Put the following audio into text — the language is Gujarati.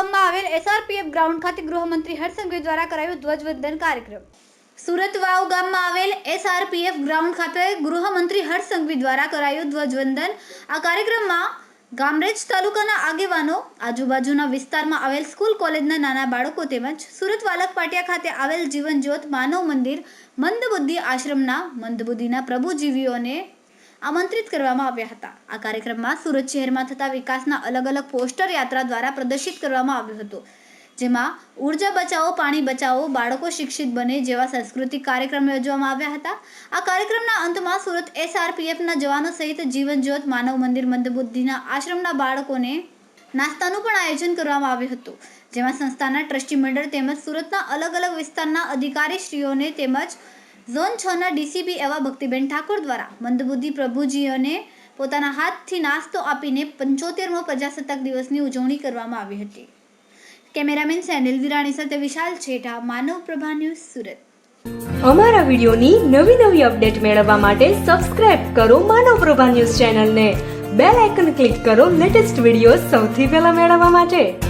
ગામમાં આવેલ એસઆરપીએફ ગ્રાઉન્ડ ખાતે ગૃહમંત્રી હર્ષસંઘવી દ્વારા કરાયો ધ્વજવંદન કાર્યક્રમ. સુરત વાવ ગામમાં આવેલ એસઆરપીએફ ગ્રાઉન્ડ ખાતે ગૃહમંત્રી હર્ષસંઘવી દ્વારા કરાયું ધ્વજવંદન. આ કાર્યક્રમમાં ગામરેજ તાલુકાના આગેવાનો, આજુબાજુના વિસ્તારમાં આવેલ સ્કૂલ કોલેજના નાના બાળકો તેમજ સુરત વાલક પાટિયા ખાતે આવેલ જીવનજ્યોત માનવ મંદિર મંદબુદ્ધિ આશ્રમના મંદબુદ્ધિના પ્રભુજીવીઓને આમંત્રિત કરવામાં આવ્યા હતા. આ કાર્યક્રમમાં સુરત શહેરમાં થતા વિકાસના અલગ અલગ પોસ્ટર યાત્રા દ્વારા પ્રદર્શિત કરવામાં આવ્યું હતું, જેમાં ઊર્જા બચાવો, પાણી બચાવો, બાળકો શિક્ષિત બને જેવા સાંસ્કૃતિક કાર્યક્રમ યોજવામાં આવ્યા હતા. આ કાર્યક્રમના અંતમાં સુરત એસઆરપીએફના જવાનો સહિત જીવન જ્યોત, માનવ મંદિર, મંદબુદ્ધિના આશ્રમના બાળકોને નાસ્તાનું પણ આયોજન કરવામાં આવ્યું હતું, જેમાં સંસ્થાના ટ્રસ્ટી મંડળ તેમજ સુરતના અલગ અલગ વિસ્તારના અધિકારીશ્રીઓને તેમજ ઝોન છ ના ડીસીપી એવા ભક્તિબેન ઠાકોર દ્વારા મંદબુદ્ધિ પ્રભુજીઓને પોતાના હાથથી નાસ્તો આપીને પંચોતેરમો પ્રજાસત્તાક દિવસની ઉજવણી કરવામાં આવી હતી. કેમેરામેન સેનિલ વિરાણી સાથે વિશાલ છેઠા, માનવ પ્રભા ન્યૂઝ સુરત. અમારા વિડીયોની નવી નવી અપડેટ મેળવવા માટે સબસ્ક્રાઇબ કરો માનવ પ્રભા ન્યૂઝ ચેનલને. બેલ આઇકન ક્લિક કરો લેટેસ્ટ વીડિયો સૌથી પહેલા મેળવવા માટે.